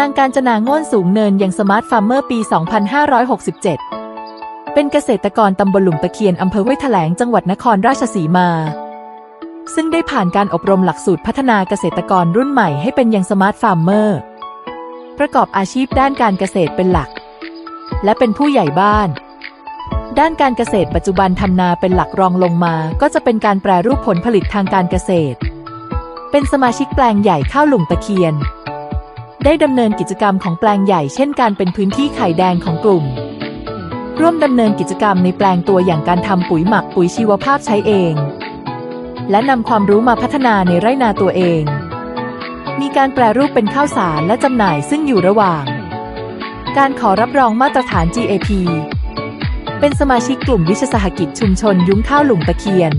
นางการจนาง่วนสูงเนินยังสมาร์ทฟาร์มเมอร์ปี 2567 เป็นเกษตรกรตำบลหลุมตะเคียนอำเภอห้วยแถลงจังหวัดนครราชสีมา ซึ่งได้ผ่านการอบรมหลักสูตรพัฒนาเกษตรกรรุ่นใหม่ให้เป็นยังสมาร์ทฟาร์มเมอร์ ประกอบอาชีพด้านการเกษตรเป็นหลัก และเป็นผู้ใหญ่บ้าน ด้านการเกษตรปัจจุบันทำนาเป็นหลักรองลงมา ก็จะเป็นการแปรรูปผลผลิตทางการเกษตร เป็นสมาชิกแปลงใหญ่ข้าวหลุมตะเคียน ได้ดำเนินกิจกรรมของแปลงใหญ่เช่นการเป็นพื้นที่ไข่แดงของกลุ่ม ร่วมดำเนินกิจกรรมในแปลงตัวอย่างการทำปุ๋ยหมักปุ๋ยชีวภาพใช้เอง และนำความรู้มาพัฒนาในไร่นาตัวเอง มีการแปรรูปเป็นข้าวสารและจำหน่ายซึ่งอยู่ระหว่าง การขอรับรองมาตรฐาน GAP เป็นสมาชิกกลุ่มวิชาสหกิจชุมชนยุ้งข้าวหลุมตะเคียน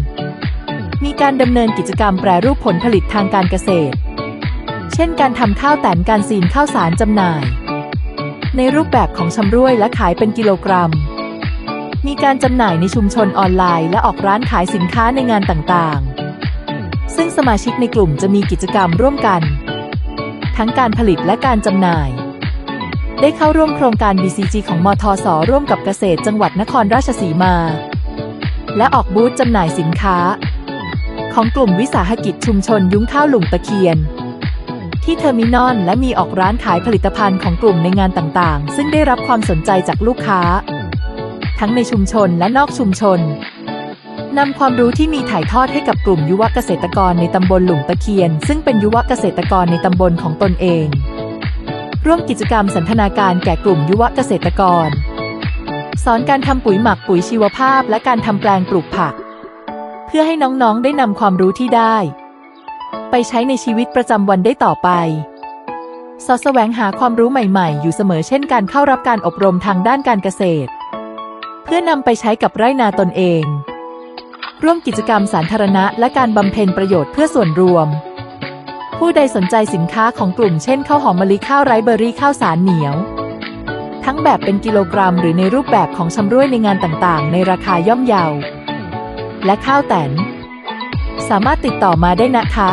มีการดำเนินกิจกรรมแปรรูปผลผลิตทางการเกษตร เช่นการทำข้าวแตนการซีนข้าวสารจำหน่าย ในรูปแบบของชำร่วยและขายเป็นกิโลกรัม มีการจำหน่ายในชุมชนออนไลน์ และออกร้านขายสินค้าในงานต่างๆ ซึ่งสมาชิกในกลุ่มจะมีกิจกรรมร่วมกัน ทั้งการผลิตและการจำหน่าย ได้เข้าร่วมโครงการ BCG ของมทส ร่วมกับเกษตรจังหวัดนครราชสีมา และออกบูธจำหน่ายสินค้า ของกลุ่มวิสาหกิจชุมชนยุ้งข้าวหลุมตะเคียน ที่เทอร์มินอลและมีออกร้านขายผลิตภัณฑ์ของกลุ่มในงานต่างๆ ซึ่งได้รับความสนใจจากลูกค้า ทั้งในชุมชนและนอกชุมชนนำความรู้ที่มีถ่ายทอดให้กับกลุ่มยุวเกษตรกรในตำบลหลุมตะเคียน ซึ่งเป็นยุวเกษตรกรในตำบลของตนเอง ร่วมกิจกรรมสันทนาการแก่กลุ่มยุวเกษตรกร สอนการทำปุ๋ยหมักปุ๋ยชีวภาพ และการทำแปลงปลูกผัก เพื่อให้น้องๆได้นำความรู้ที่ได้ ใช้ในชีวิตประจำวันได้ต่อไป สอดแสวงหาความรู้ใหม่ๆ อยู่เสมอเช่นการเข้ารับการอบรมทางด้านการเกษตร เพื่อนำไปใช้กับไร่นาตนเอง ร่วมกิจกรรมสาธารณะ และการบำเพ็ญประโยชน์เพื่อส่วนรวม ผู้ใดสนใจสินค้าของกลุ่มเช่นข้าวหอมมะลิข้าวไรเบอร์รี่ข้าวสารเหนียว ทั้งแบบเป็นกิโลกรัม หรือในรูปแบบของชำร่วยในงานต่างๆ ในราคาย่อมเยา และข้าวแตนสามารถติดต่อมาได้นะคะ